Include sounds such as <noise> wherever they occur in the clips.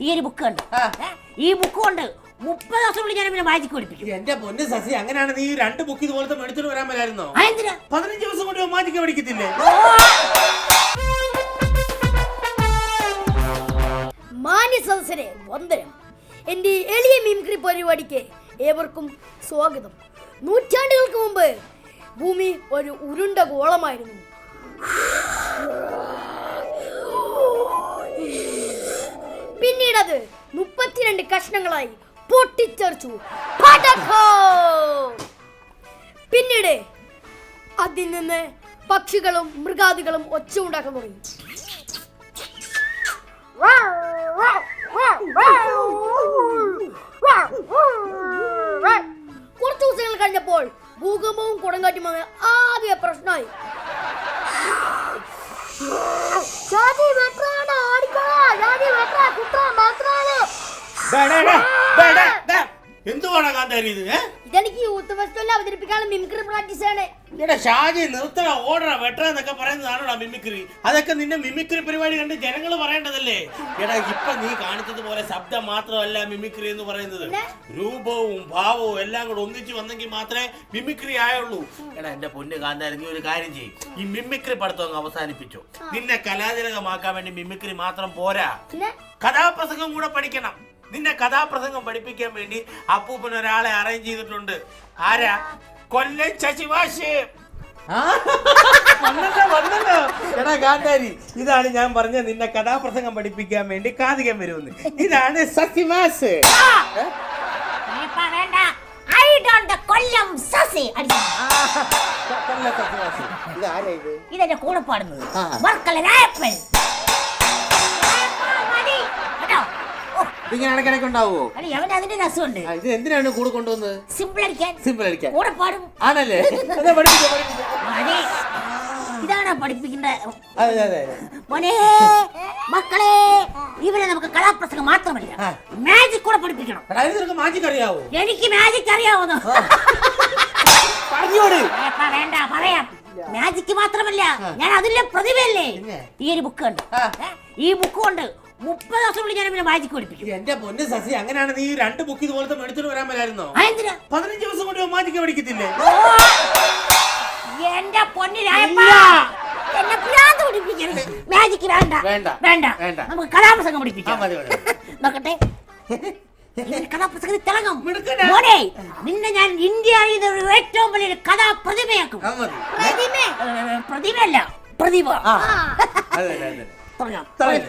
ഈ ഒരു ബുക്ക് ഉണ്ട് ഈ ബുക്ക് കൊണ്ട് മുപ്പത് ദിവസത്തിനുള്ളിൽ ഞാൻ പിന്നെ മാജിക് പഠിപ്പിക്കും. എന്റെ പൊന്ന് സസി അങ്ങനെയാണ് നീ ഈ രണ്ട് ബുക്ക് ഇതുപോലത്തെ മേടിച്ചിട്ട് വരാൻ വരായിരുന്നോ പതിനഞ്ച് ദിവസം കൊണ്ട് മാജിക്ക് പഠിക്കത്തില്ലേ? മാന്യ സദസ്സരെ വന്ദനം. എന്റെ എളിയ മിമിക്രി പരിപാടിക്ക് ഏവർക്കും സ്വാഗതം. നൂറ്റാണ്ടുകൾക്ക് മുമ്പ് ഭൂമി ഒരു ഉരുണ്ട ഗോളമായിരുന്നു. അത് മുപ്പത്തിരണ്ട് കഷ്ണങ്ങളായി പൊട്ടിച്ചെറിച്ചു! പിന്നീട് അതിൽ നിന്ന് പക്ഷികളും മൃഗാദികളും ഒച്ച ഉണ്ടാക്കാൻ തുടങ്ങി. കുറച്ചു ദിവസങ്ങൾ കഴിഞ്ഞപ്പോൾ ഭൂകമ്പവും കൊടുങ്കാറ്റും ആദ്യ പ്രശ്നമായി ഷാജി വെട്ടാണ് ഓടിക്കോളാ ഷാജി വെട്ടാ കുട്ടാ മാത്രാണ് കാന്താരി ഇത് ഇതെനിക്ക് യൂത്ത് ഫെസ്റ്റിവലിൽ അവതരിപ്പിക്കാനുള്ള മിമിക്രി പ്രാക്ടീസ് ആണ് എടാ ഷാജി നിർത്തണ ഓടണ വെട്ട എന്നൊക്കെ പറയുന്നതാണോടാ മിമിക്രി? അതൊക്കെ നിന്റെ മിമിക്രി പരിപാടി കണ്ട് ജനങ്ങൾ പറയേണ്ടതല്ലേ? എടാ ഇപ്പൊ നീ കാണിച്ചത് പോലെ ശബ്ദം മാത്രമല്ല മിമിക്രി എന്ന് പറയുന്നത്. രൂപവും ഭാവവും എല്ലാം കൂടെ ഒന്നിച്ചു വന്നെങ്കിൽ മാത്രമേ മിമിക്രി ആയുള്ളൂ. എടാ എന്റെ പൊന്ന് കാന്താരി നീ ഒരു കാര്യം ചെയ്യും. ഈ മിമിക്രി പഠിത്തം അങ്ങ് അവസാനിപ്പിച്ചു. നിന്നെ കലാതിലകമാക്കാൻ വേണ്ടി മിമിക്രി മാത്രം പോരാ. കഥാപ്രസംഗം കൂടെ പഠിക്കണം. നിന്നെ കഥാപ്രസംഗം പഠിപ്പിക്കാൻ വേണ്ടി അപ്പൂപ്പൻ ഒരാളെ അറേഞ്ച് ചെയ്തിട്ടുണ്ട്. ആരാ? കൊല്ലം ശശിവാശി. വന്നല്ലോ, വന്നല്ലോ. എടാ ഇതാണ് ഞാൻ പറഞ്ഞ നിന്നെ കഥാപ്രസംഗം പഠിപ്പിക്കാൻ വേണ്ടി കാതികൻ വരുമെന്ന്. ഇതാണ് സസിമാസ്. കൊല്ലം സസി. ഇതെന്റെ കൂടെ പാടുന്നത്. വർക്കല രായപ്പൻ. ഇതിങ്ങനെ ഇടയ്ക്കിടയ്ക്ക് ഉണ്ടാവുമോ അല്ല അവന് അതിന്റെ രസമുണ്ട്. ആ, ഇത് എന്തിനാണ് കൂടെ കൊണ്ടുവന്നത്? സിമ്പിൾ അടിക്കാൻ. സിമ്പിൾ അടിക്കാൻ. കൂടെ പാടും. ആണല്ലേ? അതെ പഠിപ്പിക്കാം പഠിപ്പിക്കാം മതി. ഇതാണ് പഠിപ്പിക്കേണ്ട? അതെ അതെ അതെ. മോനെ മക്കളെ ഇവരെ നമുക്ക് കലാപ്രസംഗം മാത്രമല്ല ആ. മാജിക് കൂടെ പഠിപ്പിക്കണം. എടാ ഇത് നിനക്ക് മാജിക്ക് അറിയാവോ? എനിക്ക് മാജിക് അറിയാവുന്നു? പറഞ്ഞോട്. ഏപ്പാ, വേണ്ട പറയാം. മാജിക് മാത്രമല്ല ഞാൻ അതിലെ പ്രതിഭയല്ലേ? പിന്നെ? ഈ ഒരു ബുക്ക് ഉണ്ട് ആ. ഏ? ഈ ബുക്ക് കൊണ്ട് മുപ്പത് ദിവസം ഞാൻ പിന്നെ വായിച്ചു പഠിപ്പിക്കും. എന്റെ പൊന്ന് സസി അങ്ങനെയാണ് നീ രണ്ട് ബുക്ക് ഇതുപോലത്തെ മേടിച്ചിട്ട് വരാൻ വരായിരുന്നോ പതിനഞ്ച് ദിവസം കൊണ്ട് മാജിക്ക് പഠിക്കത്തില്ലേ! എന്റെ പൊന്നിരായപ്പാ എന്നെ ഭ്രാന്ത് പഠിപ്പിക്കരുത്. മാജിക് വേണ്ട. വേണ്ട. വേണ്ട. വേണ്ട. നമുക്ക് കഥാപ്രസംഗം ആ, പഠിപ്പിക്കാം മതി, മതി. നോക്കട്ടെ. ഇങ്ങനെ കഥാപ്രസംഗത്തിൽ തിളങ്ങും. മിടുക്കനാ. മോനെ നിന്നെ ഞാൻ ഇന്ത്യയിൽ ഒരു ഏറ്റവും വലിയൊരു കഥാപ്രതിഭയാക്കും ആ, മതി. പ്രതിഭ തുടങ്ങാം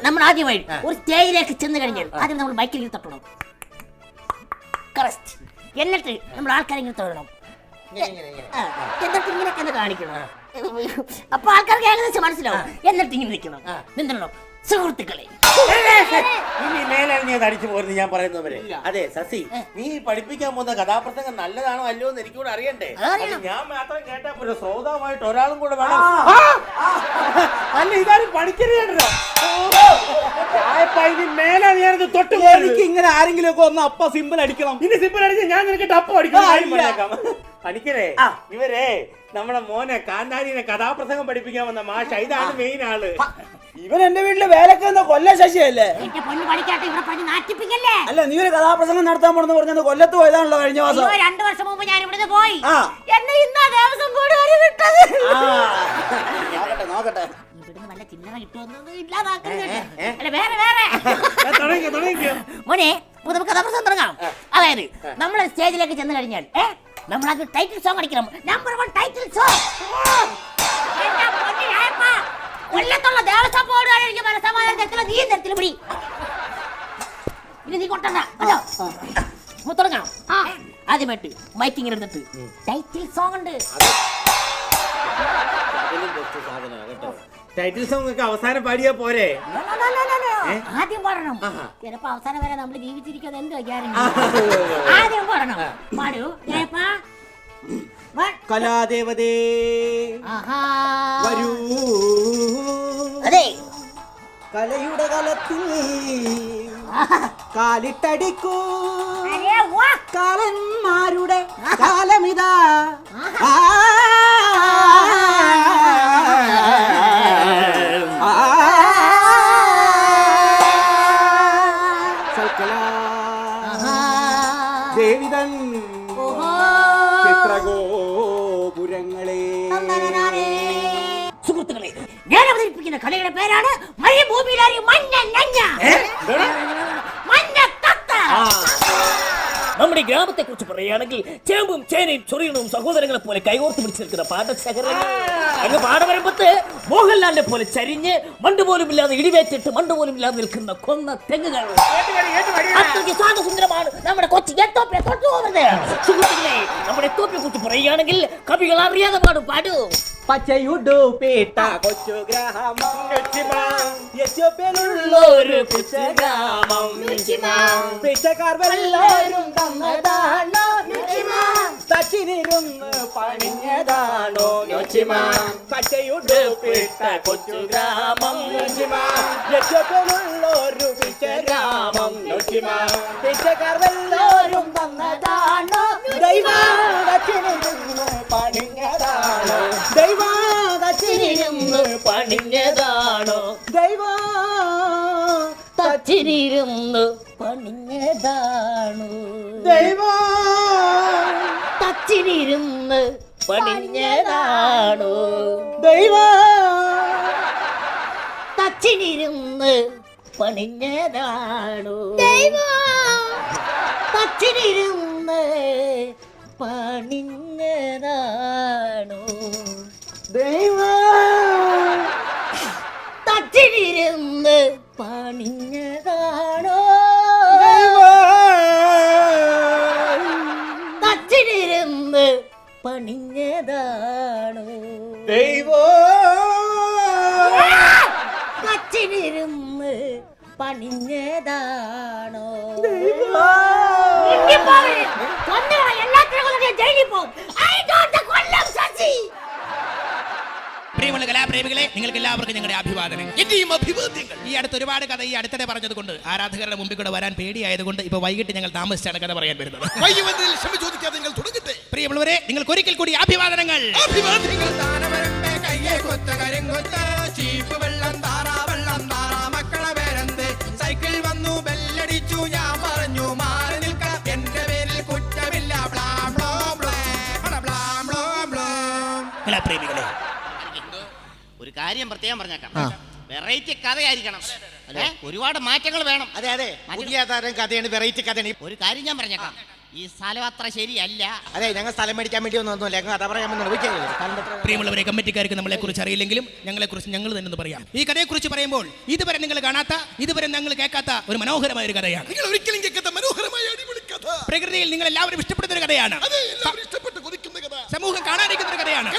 നമ്മൾ ആദ്യമായി. ഒരു സ്റ്റേജിലേക്ക് ചെന്ന് കഴിഞ്ഞാൽ ആദ്യം നമ്മൾ ബൈക്കിൽ ഇങ്ങനെ തട്ടണം കറക്റ്റ് എന്നിട്ട് നമ്മൾ ആൾക്കാരെ ഇങ്ങനെ തൊഴണം എന്നിട്ട് ഇങ്ങനെയൊക്കെ ഒന്ന് കാണിക്കണം. അപ്പൊ ആൾക്കാർക്ക് ഏകദേശം മനസ്സിലാവും. എന്നിട്ട് ഇങ്ങനെ നിൽക്കണം നിന്നോ സുഹൃത്തുക്കളെ. ഇനി മേലാണ് ഞാൻ അടിച്ചു പോരുന്നു ഞാൻ പറയുന്നവരെ അതെ സസി നീ പഠിപ്പിക്കാൻ പോകുന്ന കഥാപ്രസംഗം നല്ലതാണോ അല്ലയോ എന്ന് എനിക്കൂടെ അറിയണ്ടേ? ഞാൻ മാത്രം കേട്ടാ പോരെ. ശ്രോതാവായിട്ട് ഒരാളും കൂടെ വേണം! അല്ല ഇതാരും പഠിക്കരുതോ ഇനി മേലെ ഞാനത് തൊട്ട് എനിക്ക് ഇങ്ങനെ ആരെങ്കിലും ഒക്കെ ഒന്ന് അപ്പ സിമ്പിൾ അടിക്കണം. ഇനി സിമ്പിൾ അടിച്ച് ഞാൻ നിനക്ക് ടപ്പ് അടിക്കും ആ, പറഞ്ഞേക്കാം. പണിക്കരേ ഇവരെ നമ്മുടെ മോനെ കാന്താരിനെ കഥാപ്രസംഗം പഠിപ്പിക്കാൻ വന്ന മാഷ ഇതാണ് മെയിൻ ആൾ. ഇവൻ എന്റെ വീട്ടിൽ വേലക്ക് നിന്ന കൊല്ല ശശിയല്ലേ? എന്റെ പൊന്ന് പഠിക്കാട്ടെ പണി നാട്ടിപ്പിക്കല്ലേ അല്ല നീ ഒരു കഥാപ്രസംഗം നടത്താൻ പോണെന്ന് പറഞ്ഞത് കൊല്ലത്ത് പോയതാണല്ലോ കഴിഞ്ഞ മാസം. രണ്ടു വർഷം മുമ്പ് ഞാൻ ഇവിടുന്ന് പോയി. എന്നെ ഇന്നാ ദേവസ്വം ബോർഡ് വരെ വിട്ടത്. ആ, നോക്കട്ടെ നോക്കട്ടെ. ചില്ലറ ഇല്ലാതാക്കരുത്. അല്ല വേറെ വേറെ. <laughs> മോനെ ഇപ്പൊ നമുക്ക് കഥാപ്രസംഗം തുടങ്ങാം. അതായത് നമ്മൾ സ്റ്റേജിലേക്ക് ചെന്ന് കഴിഞ്ഞാൽ ഏ നമ്മൾ അത് ടൈറ്റിൽ സോങ് അടിക്കണം. നമ്പർ വൺ ടൈറ്റിൽ സോങ് കൊല്ലത്തുള്ള ദേവസ്വം ബോർഡുകാരെ എനിക്ക് മനസ്സമാധാനം തരത്തില്ല. നീ തരത്തില്ല പിടി. ഇനി നീ കൊട്ടണ്ട കേട്ടോ? ആദ്യമായിട്ട് മൈക്കിങ് എടുത്തിട്ട് ടൈറ്റിൽ സോങ് ഉണ്ട്. ടൈറ്റിൽ സോങ് ഒക്കെ അവസാനം പാടിയാ പോരെ? ആദ്യം പാടണം. ചിലപ്പോ അവസാനം വരെ നമ്മൾ ജീവിച്ചിരിക്കുന്നത് എന്ത് ആദ്യം പാടണം. പാടൂ. ജയപ്പാ. കലാദേവതേ. വരൂ. അതെ. കലയുടെ കലത്തിൽ കാലിട്ടടിക്കൂ. കാലന്മാരുടെ കാലമിതാ. ചേമ്പും ചേനയും ചൊറിയണവും സഹോദരങ്ങളെ പോലെ കൈകോർത്ത് പിടിച്ചു നിൽക്കുന്ന പാടശേഖരങ്ങൾ അങ്ങ് പാടവരമ്പത്ത് മോഹൻലാലിനെ പോലെ ചരിഞ്ഞ് മണ്ട് പോലും ഇല്ലാതെ ഇടിവേറ്റിട്ട് മണ്ട് പോലും ഇല്ലാതെ നിൽക്കുന്ന കൊന്ന തെങ്ങുകൾ. അത്രയ്ക്ക് സ്വാദസുന്ദരമാണ് നമ്മുടെ കൊച്ചി എത്തോപ്യ തൊട്ടു പോകുന്നത് സുഹൃത്തുക്കളെ നമ്മുടെ എത്തോപ്പിയെ കുറിച്ച് പറയുകയാണെങ്കിൽ കവികൾ അറിയാതെ പാടും പാടൂ. പച്ചയുടുപ്പിട്ട കൊച്ചു ഗ്രാമം എത്യോപ്യയിലുള്ള ഒരു പിച്ചഗ്രാമം പിച്ചക്കാർ വല്ലവരും തന്നതാണോ പണിഞ്ഞതാണോ പച്ചയുടുപ്പിട്ട കൊച്ചു ഗ്രാമം പണിഞ്ഞതാണോ? ദൈവത്തിനിരുന്ന് പണിഞ്ഞതാണോ? പണിഞ്ഞതാണോ? ദൈവ തച്ചിരിരുന്ന് പണിഞ്ഞതാണോ ദൈവ! തച്ചിരിരുന്ന് പണിഞ്ഞതാണോ തച്ചിരിരുന്ന് പണിഞ്ഞതാണോ ദൈവ! തച്ചിരിരുന്ന് പണിഞ്ഞതാണോ പണിഞ്ഞതാണോ. ദൈവ! തച്ചിരിരുന്ന് പണിഞ്ഞതാണോ? പ്രിയമുള്ള കലാപ്രേമികളെ നിങ്ങൾക്ക് എല്ലാവർക്കും ഞങ്ങളുടെ അഭിവാദനം എന്റെയും അഭിവാദ്യങ്ങൾ. ഈ അടുത്ത് ഒരുപാട് കഥ ഈ അടുത്തിടെ പറഞ്ഞത് കൊണ്ട് ആരാധകരുടെ മുമ്പിൽ കൂടെ വരാൻ പേടിയായതുകൊണ്ട് ഇപ്പൊ വൈകിട്ട് ഞങ്ങൾ താമസിച്ചാണ് കഥ പറയാൻ വരുന്നത്. പ്രിയമുള്ളവരെ നിങ്ങൾക്ക് ഒരിക്കൽ കൂടി അഭിവാദനങ്ങൾ. അഭിവാദ്യങ്ങൾ സൈക്കിൾ വന്നു ബെല്ലടിച്ചു ഞാൻ പറഞ്ഞു മാറി നിൽക്കാം. എന്റെ പേരിൽ കുറ്റമില്ല. ഒരു കാര്യം പ്രത്യേകം പറഞ്ഞേക്കാം. വെറൈറ്റി കഥയായിരിക്കണം. അല്ലെ ഒരുപാട് മാറ്റങ്ങൾ വേണം. അതെ അതെ. പുതിയ തരം കഥയാണ് വെറൈറ്റി കഥയാണ്. ഒരു കാര്യം ഞാൻ പറഞ്ഞേക്കാം. ഈ സ്ഥലം അത്ര ശരിയല്ല. അതെ ഞങ്ങൾ സ്ഥലം മേടിക്കാൻ വേണ്ടി ഒന്നും ഒന്നുമില്ല. ഞങ്ങൾ കഥ പറയാൻ വന്നു പ്രിയമുള്ളവരെ കമ്മിറ്റിക്കാർക്ക് നമ്മളെ കുറിച്ച് അറിയില്ലെങ്കിലും ഞങ്ങളെ കുറിച്ച് ഞങ്ങൾ തന്നെ ഒന്ന് പറയാം. ഈ കഥയെ കുറിച്ച് പറയുമ്പോൾ ഇതുവരെ നിങ്ങൾ കാണാത്ത ഇതുവരെ ഞങ്ങൾ കേൾക്കാത്ത ഒരു മനോഹരമായ ഒരു കഥയാണ്. നിങ്ങൾ ഒരിക്കലും കേൾക്കാത്ത മനോഹരമായ അടിപൊളി കഥ. പ്രകൃതിയിൽ നിങ്ങൾ എല്ലാവരും ഇഷ്ടപ്പെടുന്ന ഒരു കഥയാണ്. സമൂഹം കാണാനിരിക്കുന്ന ഒരു കഥയാണ്.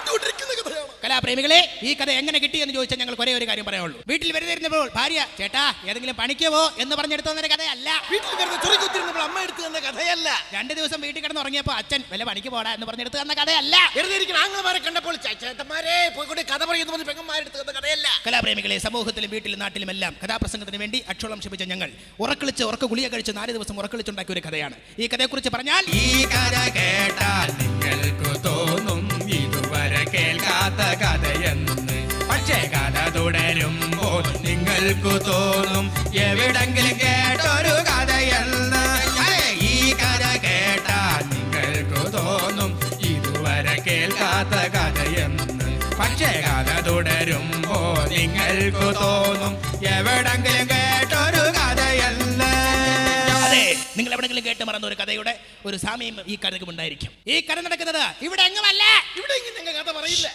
കലാപ്രേമികളെ ഈ കഥ എങ്ങനെ കിട്ടി എന്ന് ചോദിച്ചാൽ ഞങ്ങൾ ഒരേ ഒരു കാര്യം പറയാനുള്ളൂ. വീട്ടിൽ വെറുതെ ഇരുന്നപ്പോൾ ഭാര്യ ചേട്ടാ ഏതെങ്കിലും പണിക്കവോ എന്ന് പറഞ്ഞെടുത്തു തന്ന കഥയല്ല. വീട്ടിൽ വരുന്ന ചൊറി കുത്തിരുന്നപ്പോൾ അമ്മ എടുത്തു തന്ന കഥയല്ല. രണ്ട് ദിവസം വീട്ടിൽ കിടന്ന് ഉറങ്ങിയപ്പോൾ അച്ഛൻ വല്ല പണിക്ക് പോടാ എന്ന് പറഞ്ഞെടുത്ത് തന്ന കഥയല്ല. വെറുതെ ഇരിക്കുന്ന ആംഗ്ലമാരെ കണ്ടപ്പോൾ ചേട്ടന്മാരെ പോയിക്കൊണ്ട് കഥ പറയുന്നു പറഞ്ഞ് പെങ്ങന്മാരെടുത്ത് തന്ന കഥയല്ല. കലാപ്രേമികളെ സമൂഹത്തിലും വീട്ടിലും നാട്ടിലും എല്ലാം കഥാപ്രസംഗത്തിന് വേണ്ടി അക്ഷോളം ക്ഷമിച്ച ഞങ്ങൾ ഉറക്കളിച്ച് ഉറക്ക ഗുളിക കഴിച്ച് നാല് ദിവസം ഉറക്കളിച്ചുണ്ടാക്കിയ ഒരു കഥയാണ്. ഈ കഥയെക്കുറിച്ച് പറഞ്ഞാൽ ഈ കഥ കേട്ടാൽ നിങ്ങൾക്ക് കേൾക്കാത്ത കഥയെന്ന് പക്ഷേ കഥ തുടരുമ്പോൾ നിങ്ങൾക്കു തോന്നും എവിടെങ്കിലും കേട്ടൊരു കഥയെന്ന്. ഈ കഥ കേട്ടാൽ നിങ്ങൾക്ക് തോന്നും ഇതുവരെ കേൾക്കാത്ത കഥയെന്ന്. പക്ഷേ കഥ തുടരുമ്പോൾ നിങ്ങൾക്കു തോന്നും എവിടെങ്കിലും കേട്ടൊരു കഥയെന്ന്. നിങ്ങൾ എവിടെങ്കിലും കേട്ട് മറന്ന ഒരു കഥയുടെ ഒരു സാമ്യം ഈ കഥയ്ക്കും ഉണ്ടായിരിക്കും ഈ കഥ നടക്കുന്നത് ഇവിടെ എങ്ങുമല്ല? ഇവിടെ എങ്ങനെ കഥ പറയില്ല.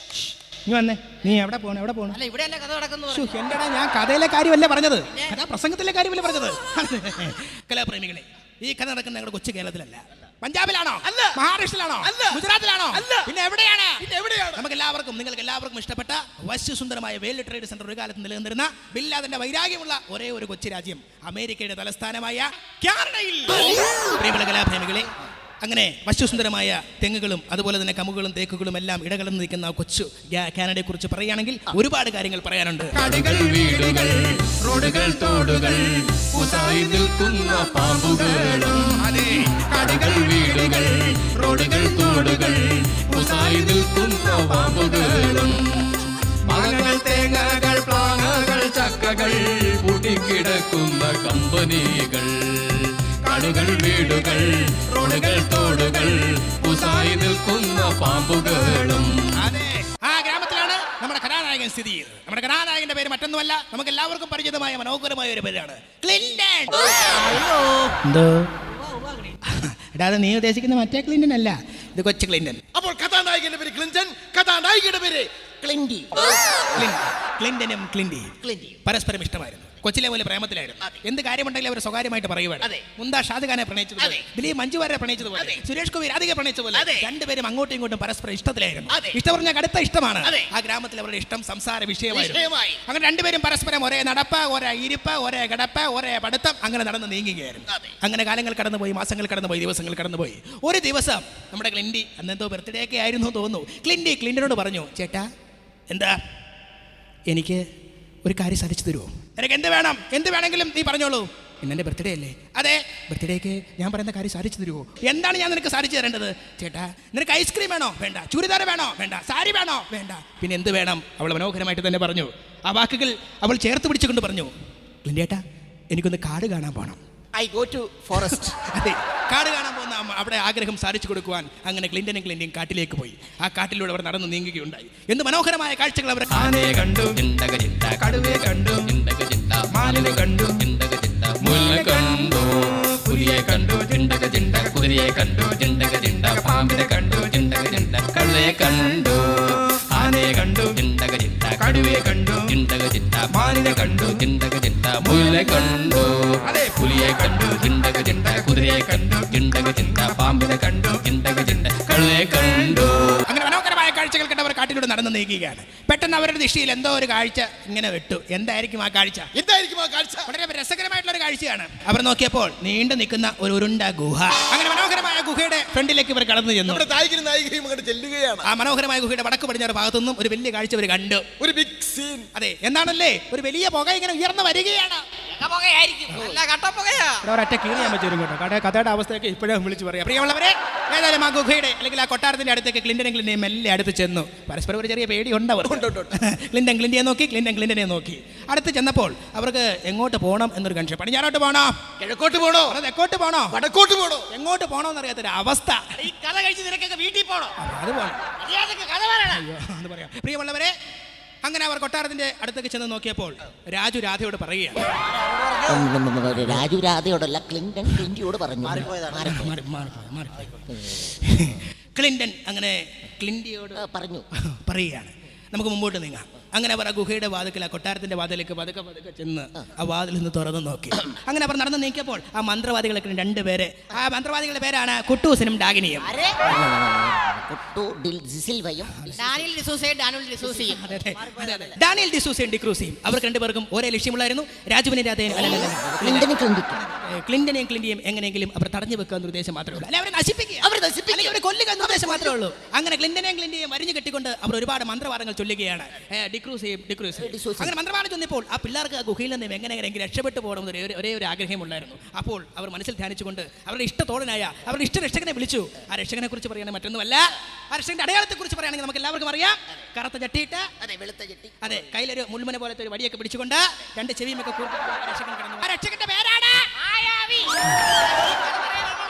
നീ വന്നേ. നീ എവിടെ പോണ? എവിടെ പോണ? അല്ല ഇവിടെയല്ലേ കഥ നടക്കുന്നത് എന്റെടാ ഞാൻ കഥയിലെ കാര്യമല്ലേ പറഞ്ഞത്. കഥാപ്രസംഗത്തിലെ കാര്യമല്ലേ പറഞ്ഞത്. <laughs> കലാപ്രേമികളെ ഈ കഥ നടക്കുന്ന ഞങ്ങളുടെ കൊച്ചു കേരളത്തിലല്ല. പഞ്ചാബിലാണോ? അല്ല. മഹാരാഷ്ട്രയിലാണോ? അല്ല. ഗുജറാത്തിലാണോ? അല്ല. പിന്നെ എവിടെയാണ്? പിന്നെ എവിടെയാണ്? നമുക്ക് എല്ലാവർക്കും നിങ്ങൾക്ക് എല്ലാവർക്കും ഇഷ്ടപ്പെട്ട വശ്യസുന്ദരമായ വേൾഡ് ട്രേഡ് സെന്റർ ഒരു കാലത്ത് നിലനിന്നിരുന്ന ബില്ലാതിന്റെ വൈരാഗ്യമുള്ള ഒരേ ഒരു കൊച്ചു രാജ്യം അമേരിക്കയുടെ തലസ്ഥാനമായ കാനഡയിൽ. പ്രിയമുള്ള കലാപ്രേമികളെ അങ്ങനെ വശ്യസുന്ദരമായ തെങ്ങുകളും അതുപോലെ തന്നെ കമുകളും തേക്കുകളും എല്ലാം ഇടകലർന്ന് നിൽക്കുന്ന കൊച്ചു കാനഡയെക്കുറിച്ച് കാനഡയെ കുറിച്ച് പറയുകയാണെങ്കിൽ ഒരുപാട് കാര്യങ്ങൾ പറയാനുണ്ട്. റോഡുകൾ തോടുകൾ. പുതായി നിൽക്കുന്ന പാമ്പുകളും. കടകൾ വീടുകൾ റോഡുകൾ തോടുകൾ. പുതായി നിൽക്കുന്ന പാമ്പുകളും. മാങ്ങകൾ തേങ്ങകൾ പ്ലാങ്ങകൾ ചക്കകൾ പൂട്ടിക്കിടക്കുന്ന കമ്പനികൾ. കടകൾ വീടുകൾ റോഡുകൾ തോടുകൾ. പുസായി നിൽക്കുന്ന പാമ്പുകളും. അതെ കഥാനായകൻ സ്ഥിതി ചെയ്തത് നമ്മുടെ കഥാനായകന്റെ പേര് മറ്റൊന്നുമല്ല നമുക്ക് എല്ലാവർക്കും പരിചിതമായ മനോഹരമായ ഒരു പേരാണ് ക്ലിൻഡൻ എന്തോ? എടാ അത് നീ ഉദ്ദേശിക്കുന്ന മറ്റേ ക്ലിൻഡൻ അല്ല. ഇത് കൊച്ചു ക്ലിൻഡൻ അപ്പോൾ കഥാനായകന്റെ പേര് ക്ലിൻഡൻ കഥാനായികയുടെ പേര് ക്ലിൻഡി ക്ലിൻ- ക്ലിൻഡനും ക്ലിൻഡി ക്ലിൻഡി പരസ്പരം ഇഷ്ടമായിരുന്നു. കൊച്ചിലെ പോലെ പ്രേമത്തിലായിരുന്നു. എന്ത് കാര്യമുണ്ടെങ്കിലും അവർ സ്വകാര്യമായിട്ട് പറയുവാണ്. മുന്താ ഷാദുഖാനെ പ്രണയിച്ചതുപോലെ അതെ. ദിലീപ് മഞ്ജു പ്രണയിച്ചത് അതെ. സുരേഷ് കുമാർ അധികം പ്രണയിച്ച പോലെ രണ്ടുപേരും അങ്ങോട്ടും ഇങ്ങോട്ടും പരസ്പരം ഇഷ്ടത്തിലായിരുന്നു. ഇഷ്ടം പറഞ്ഞാൽ കടുത്ത ഇഷ്ടമാണ്. ആ ഗ്രാമത്തിൽ അവരുടെ ഇഷ്ടം സംസാര വിഷയമായിരുന്നു. വിഷയമായി. അങ്ങനെ രണ്ടുപേരും പരസ്പരം ഒരേ നടപ്പ ഒരേ ഇരിപ്പ് ഒരേ കിടപ്പ് ഒരേ പഠിത്തം അങ്ങനെ നടന്ന് നീങ്ങുകയായിരുന്നു. അങ്ങനെ കാലങ്ങൾ കടന്നുപോയി മാസങ്ങൾ കടന്നുപോയി ദിവസങ്ങൾ കടന്നുപോയി. ഒരു ദിവസം നമ്മുടെ ക്ലിൻഡി അന്നെന്തോ ബർത്ത്ഡേ ഒക്കെ ആയിരുന്നു തോന്നുന്നു. ക്ലിൻഡി ക്ലിൻഡിനോട് പറഞ്ഞു ചേട്ടാ എന്താ? എനിക്ക് ഒരു കാര്യം സാധിച്ചു തരുമോ? നിനക്ക് എന്ത് വേണം? എന്ത് വേണമെങ്കിലും നീ പറഞ്ഞോളൂ. ഇന്നെന്റെ ബർത്ത്ഡേ അല്ലേ? അതെ. ബർത്ത്ഡേക്ക് ഞാൻ പറയുന്ന കാര്യം സാധിച്ചു തരുമോ എന്താണ് ഞാൻ നിനക്ക് സാധിച്ചു തരേണ്ടത്? ചേട്ടാ നിനക്ക് ഐസ്ക്രീം വേണോ? വേണ്ട. ചുരിദാർ വേണോ? വേണ്ട. സാരി വേണോ? വേണ്ട. പിന്നെ എന്ത് വേണം? അവൾ മനോഹരമായിട്ട് തന്നെ പറഞ്ഞു. ആ വാക്കുകൾ അവൾ ചേർത്ത് പിടിച്ചുകൊണ്ട് പറഞ്ഞു. ലിൻഡേട്ടാ എനിക്കൊന്ന് കാട് കാണാൻ പോകണം ഐ ഗോ ടു ഫോറസ്റ്റ് അതെ കാട് കാണാൻ പോകുന്ന അവിടെ ആഗ്രഹം സാധിച്ചു കൊടുക്കുവാൻ അങ്ങനെ ക്ലിന്റനും ക്ലിന്റയും കാട്ടിലേക്ക് പോയി. ആ കാട്ടിലൂടെ അവർ നടന്നു നീങ്ങുകയുണ്ടായി. എന്ത് മനോഹരമായ കാഴ്ചകൾ അവർ ആനയെ കണ്ടു കടുവയെ കണ്ടു മാലിനെ കണ്ടു കണ്ടു പുലിയെ കണ്ടു ചിണ്ടക ചിണ്ട കുതിരയെ കണ്ടു ചിണ്ടക ചിണ്ട പാമ്പിനെ കണ്ടു ചിണ്ടക ചിണ്ട കള്ളയെ കണ്ടു ആനയെ കണ്ടു ചിന്തക ചിന്ത കടുവയെ കണ്ടു ചിന്തക ചിന്ത മാലിനെ കണ്ടു ചിന്തക ചിന്ത മുല്ല കണ്ടു അതെ പുലിയെ കണ്ടു ചിന്തക ചിന്ത കുതിരയെ കണ്ടു ചിന്തക ചിന്ത പാമ്പിനെ കണ്ടു ചിന്തക ചിന്ത കള്ളയെ കണ്ടു അങ്ങനെ മനോഹരമായ കാഴ്ചകൾ കണ്ട് അവർ കാട്ടിലൂടെ നടന്ന് നീക്കുകയാണ് പെട്ടെന്ന് അവരുടെ ദിശയിൽ എന്തോ ഒരു കാഴ്ച ഇങ്ങനെ വിട്ടു. എന്തായിരിക്കും ആ കാഴ്ച? എന്തായിരിക്കും ആ കാഴ്ച? വളരെ രസകരമായിട്ടുള്ള ഒരു കാഴ്ചയാണ്. അവർ നോക്കിയപ്പോൾ നീണ്ടു നിൽക്കുന്ന ഒരു ഉരുണ്ട ഗുഹ. അങ്ങനെ മനോഹരമായ ഗുഹയുടെ ഫ്രണ്ടിലേക്ക് ഇവർ കടന്നു ചെന്നു. നായികയും അങ്ങോട്ട് ചെല്ലുകയാണ്. ആ മനോഹരമായ ഗുഹയുടെ വടക്ക് പടിഞ്ഞാറ് ഭാഗത്തു നിന്നും ഒരു വലിയ കാഴ്ച അവർ കണ്ടു. ഒരു ബിഗ് സീൻ അതെ എന്താണല്ലേ? ഒരു വലിയ പുക ഇങ്ങനെ ഉയർന്നു വരികയാണ്. ഇവിടെ ഒരൊറ്റ കീറി ഞാൻ വെച്ചു കേട്ടോ. കട കഥയുടെ അവസ്ഥയൊക്കെ ഇപ്പോഴും വിളിച്ച് പറയാം. പ്രിയമുള്ളവരെ ഏതായാലും ആ ഗുഹയുടെ അല്ലെങ്കിൽ ആ കൊട്ടാരത്തിന്റെ അടുത്തേക്ക് ക്ലിന്റനും ക്ലിന്റനെയും മെല്ലെ അടുത്ത് ചെന്നു. പരസ്പരം ഒരു ചെറിയ പേടി ഉണ്ട് അവർ <laughs> ക്ലിന്റൻ ക്ലിന്റിയെ നോക്കി ക്ലിൻഡൻ ക്ലിൻഡനെ നോക്കി. അടുത്ത് ചെന്നപ്പോൾ അവർക്ക് എങ്ങോട്ട് പോകണം എന്നൊരു കൺഷൻ പടിഞ്ഞാറോട്ട് പോകണോ കിഴക്കോട്ട് പോണോ? തെക്കോട്ട് പോകണോ വടക്കോട്ട് പോണോ? എങ്ങോട്ട് പോകണമെന്ന് എന്നറിയാത്തൊരു അവസ്ഥ. ഈ കഥ കഴിച്ച് നിനക്കൊക്കെ വീട്ടിൽ പോണോ? അപ്പൊ അത് പോകണം അത് പറയാം. പ്രിയമുള്ളവരെ അങ്ങനെ അവർ കൊട്ടാരത്തിന്റെ അടുത്തേക്ക് ചെന്ന് നോക്കിയപ്പോൾ രാജു രാധയോട് പറയുകയാണ്. രാജു രാധയോടല്ല ക്ലിന്റൺ ക്ലിന്റിയോട് പറഞ്ഞു. ക്ലിന്റൺ അങ്ങനെ ക്ലിന്റിയോട് പറഞ്ഞു. പറയുകയാണ്. നമുക്ക് മുമ്പോട്ട് നീങ്ങാം. അങ്ങനെ അവർ ആ ഗുഹയുടെ വാതിക്കൽ ആ കൊട്ടാരത്തിന്റെ വാതിലേക്ക് പതുക്കെ പതുക്കെ ചെന്ന് ആ വാതിൽ നിന്ന് തുറന്നു നോക്കി അങ്ങനെ അവർ നടന്ന് നീക്കിയപ്പോൾ ആ മന്ത്രവാദികളൊക്കെ രണ്ടുപേരെ ആ മന്ത്രവാദികളുടെ പേരാണ് കുട്ടൂസിനും ഡാഗിനിയും ഡാനിയൽ ഡിസൂസയും ഡിക്രൂസിയും അവർക്ക് രണ്ടുപേർക്കും ഒരേ ലക്ഷ്യമുള്ളായിരുന്നു രാജുവിനെ രാധയും ക്ലിന്റനെയും ക്ലിന്റിയും എങ്ങനെയെങ്കിലും അവർ തടഞ്ഞു വെക്കുക എന്ന ഉദ്ദേശം മാത്രമേ ഉള്ളൂ അല്ലെ അവരെ നശിപ്പിക്കുക അവർ നശിപ്പിക്കുക. അവരെ കൊല്ലുക എന്ന ഉദ്ദേശം മാത്രമേ ഉള്ളൂ അങ്ങനെ ക്ലിന്റനെയും ക്ലിന്റിയും വരിഞ്ഞു കെട്ടിക്കൊണ്ട് അവർ ഒരുപാട് മന്ത്രവാദങ്ങൾ ചൊല്ലുകയാണ് ഏ, ചെയ്യും ഡിക്രൂസ്. അങ്ങനെ മന്ത്രവാദം ചെന്നപ്പോൾ ആ പിള്ളേർക്ക് ആ ഗുഹയിൽ നിന്ന് എങ്ങനെ എങ്ങനെ രക്ഷപ്പെട്ടു പോകണമെന്ന് ഒരേ ഒരു- ആഗ്രഹമുണ്ടായിരുന്നു. അപ്പോൾ അവർ മനസ്സിൽ ധ്യാനിച്ചുകൊണ്ട് അവരുടെ ഇഷ്ടത്തോടനായ അവരുടെ ഇഷ്ട രക്ഷകനെ വിളിച്ചു. ആ രക്ഷകനെ കുറിച്ച് പറയുന്നത് മറ്റൊന്നുമല്ല. ആ രക്ഷകന്റെ അടയാളത്തെ കുറിച്ച് പറയുകയാണെങ്കിൽ നമുക്ക് എല്ലാവർക്കും അറിയാം. കറുത്ത ചട്ടിയിട്ട് അതെ വെളുത്ത ചട്ടി അതെ കയ്യിലൊരു മുൾമന പോലത്തെ ഒരു വടിയൊക്കെ പിടിച്ചുകൊണ്ട് രണ്ട് ചെവിയുമൊക്കെ ഒക്കെ ആ രക്ഷകൻ കിടന്നു. ആ രക്ഷകന്റെ പേരാണ് ആയാവി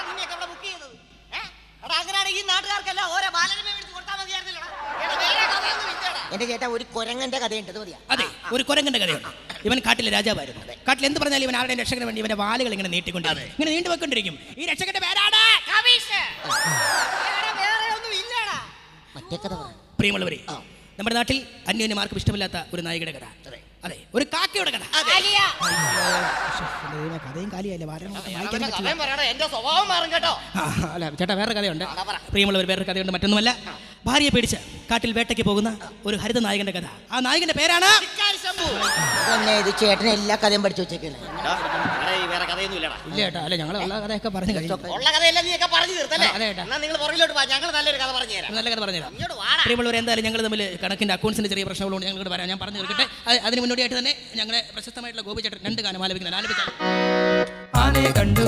നിന്നെയൊക്കെ ഇവിടെ ബുക്ക് ചെയ്തത് ഏ? എടാ അങ്ങനെയാണെങ്കിൽ ഈ നാട്ടുകാർക്കെല്ലാം ഓരോ ബാലരമ മേടിച്ച് കൊടുത്താൽ മതിയായിരുന്നല്ലോ എടാ വേറെ കഥയൊന്നും ഇല്ലടാ എന്റെ ചേട്ടാ ഒരു കുരങ്ങന്റെ കഥയുണ്ട് മതിയാ. അതെ ഒരു കുരങ്ങന്റെ കഥയുണ്ട്. ഇവൻ കാട്ടിലെ രാജാവായിരുന്നു. കാട്ടിൽ എന്ത് പറഞ്ഞാലും ഇവൻ ആരുടെ രക്ഷകന് വേണ്ടി ഇവന്റെ വാലുകൾ ഇങ്ങനെ നീട്ടിക്കൊണ്ട് ഇങ്ങനെ നീണ്ടു വെക്കൊണ്ടിരിക്കും ഈ രക്ഷകന്റെ പേരാണ് കവീഷ്. എടാ വേറെ ഒന്നും ഇല്ലടാ. മറ്റേ കഥ പ്രിയമുള്ളവരെ നമ്മുടെ നാട്ടിൽ അന്യോന്യമാർക്കും ഇഷ്ടമില്ലാത്ത ഒരു നായികയുടെ കഥ. അതെ. ഒരു കാക്കയുടെ കഥ. കഥയും കാലിയല്ലേ? അല്ല ചേട്ടാ വേറെ കഥയുണ്ട്. പ്രിയമുള്ളവർ വേറെ കഥയുണ്ട് മറ്റൊന്നുമല്ല. ഭാര്യയെ പേടിച്ച് കാട്ടിൽ വേട്ടയ്ക്ക് പോകുന്ന ഒരു ഹരിത നായകന്റെ കഥ. ആ നായകന്റെ പേരാണ് ഇത് ചേട്ടന് എല്ലാ കഥയും പഠിച്ചു വെച്ചേക്കുന്നത് വേറെ കഥയൊന്നും ഇല്ലടാ. ഇല്ല അല്ല ഞങ്ങൾ ഉള്ള കഥയൊക്കെ പറഞ്ഞു കഴിഞ്ഞു. ഉള്ള കഥയെല്ലാം നീയൊക്കെ പറഞ്ഞു തീർത്തല്ലേ? ആ, അതെ, ഏട്ടാ. എന്നാ നിങ്ങൾ പുറകിലോട്ട് വാ ഞങ്ങൾ നല്ലൊരു കഥ പറഞ്ഞു തരാം. നല്ല കഥ പറഞ്ഞുതരാം ഇങ്ങോട്ട് വാടാ. പ്രിയമുള്ളവർ എന്തായാലും ഞങ്ങൾ തമ്മിൽ കണക്കിന്റെ അക്കൗണ്ട്സിന്റെ ചെറിയ പ്രശ്നങ്ങളുണ്ട്. ഞങ്ങൾ പറയാം ഞാൻ പറഞ്ഞു തീർക്കട്ടെ. അത് അതിന് മുന്നോടിയായിട്ട് തന്നെ ഞങ്ങളെ പ്രശസ്തമായിട്ടുള്ള ഗോപിചേട്ടൻ രണ്ട് ഗാനം ആലപിക്കുന്നത് ആലപിച്ചാൽ ആനയെ കണ്ടു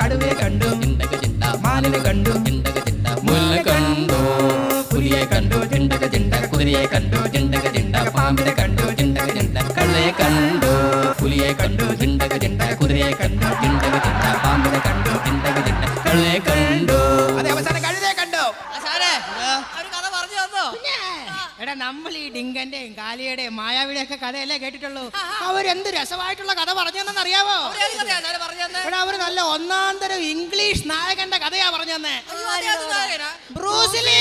കടുവയെ കണ്ടു മാലിനെ കണ്ടു திண்ட முல்ல கண்டோ புலியை கண்டோ திண்டக திண்ட குதிரையை கண்டோ திண்டக திண்ட பாம்பிட கண்டோ திண்டக திண்ட கழுதையை கண்டோ புலியை கண்டோ திண்டக திண்ட குதிரையை கண்டோ திண்டக திண்ட பாம்பிட கண்டோ திண்டக திண்ட கழுதையை கண்டோ. നമ്മൾ ഈ ഡിങ്കന്റെയും കാലിയുടെയും മായാവിയുടെ ഒക്കെ കഥയല്ലേ കേട്ടിട്ടുള്ളൂ? അവരെന്ത് രസമായിട്ടുള്ള കഥ പറഞ്ഞതെന്ന് അറിയാവോ എടാ അവർ നല്ല ഒന്നാം തരം ഇംഗ്ലീഷ് നായകന്റെ കഥയാ പറഞ്ഞെന്നേ. ബ്രൂസിലി